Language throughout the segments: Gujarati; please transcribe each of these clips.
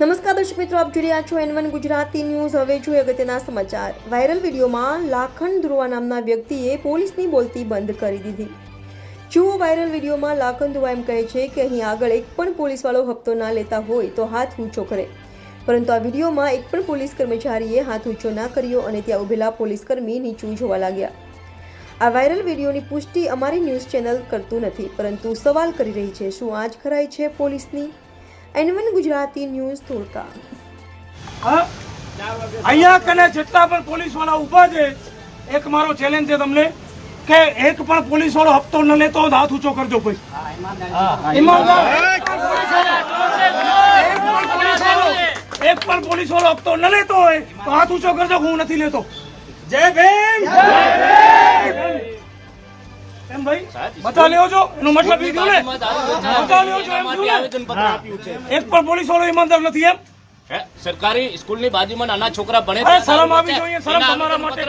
દર્શક મિત્રો, આપ જોઈ રહ્યા છો એન વન ગુજરાતી ન્યૂઝ. હવે જોઈએ અગત્યના સમાચાર. વાયરલ વિડીયોમાં લાખન ધ્રુવા નામના વ્યક્તિએ પોલીસની બોલતી બંધ કરી દીધી. જુઓ વાયરલ વિડીયોમાં લાખન ધ્રુવા એમ કહે છે કે અહીં આગળ એક પણ પોલીસવાળો હપ્તો ના લેતા હોય તો હાથ ઊંચો કરે. પરંતુ આ વિડીયોમાં એક પણ પોલીસ કર્મચારીએ હાથ ઊંચો ના કર્યો અને ત્યાં ઉભેલા પોલીસકર્મી નીચું જોવા લાગ્યા. આ વાયરલ વિડીયોની પુષ્ટિ અમારી ન્યૂઝ ચેનલ કરતું નથી, પરંતુ સવાલ કરી રહી છે, શું આજ ખરાઈ છે પોલીસની? N one Gujarati news Dholka હા? અહીંયા કને જેટલા પણ પોલીસવાળા ઊભા છે એક મારો ચેલેન્જ છે તમને કે એક પણ પોલીસ વાળો હપ્તો ન લેતો હોય તો હાથ ઊંચો કરજો કોઈ ઈમાનદાર. એક પણ પોલીસ વાળો- હપ્તો ન લેતો હોય તો હાથ ઊંચો કરજો હું નથી લેતો. જય ભીમ! એમ ભાઈ બતા લેવો છો? એનો મતલબ એ ને? બતા લેવો છો એમ થયું ને? આવેદનપત્ર આપ્યું છે. એક પણ પોલીસ વાળો ઈમાનદાર નથી એમ? સરકારી સ્કૂલની બાજુમાં નાના છોકરા ભણે શરમ આવી જોઈએ, શરમ તમારા માટે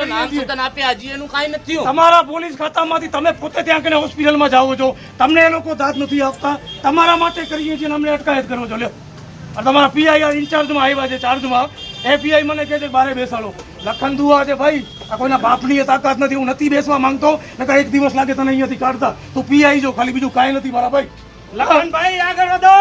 આપ્યા હજી એનું કાંઈ નથી તમારા પોલીસ ખાતામાંથી તમે પોતે ત્યાં કને હોસ્પિટલમાં જાઓ છો. તમને એ લોકો દાદ નથી આપતા. તમારા માટે કરીએ છીએ અમને અટકાયત કરો છો. લ્યો. તમારા પીઆઈ ઇન્ચાર્જમાં આવ્યા છે ચાર્જમાં એ પીઆઈ મને કહે છે બારે બેસાડો. લખન દુઆ છે ભાઈ આ કોઈના બાપની તાકાત નથી હું નથી બેસવા માંગતો નકર એક દિવસ લાગે તને અહીંયાથી કાઢતા. તું પીઆઈ જો ખાલી બીજું કાંઈ નથી મારા ભાઈ. લખનભાઈ આગળ વધો.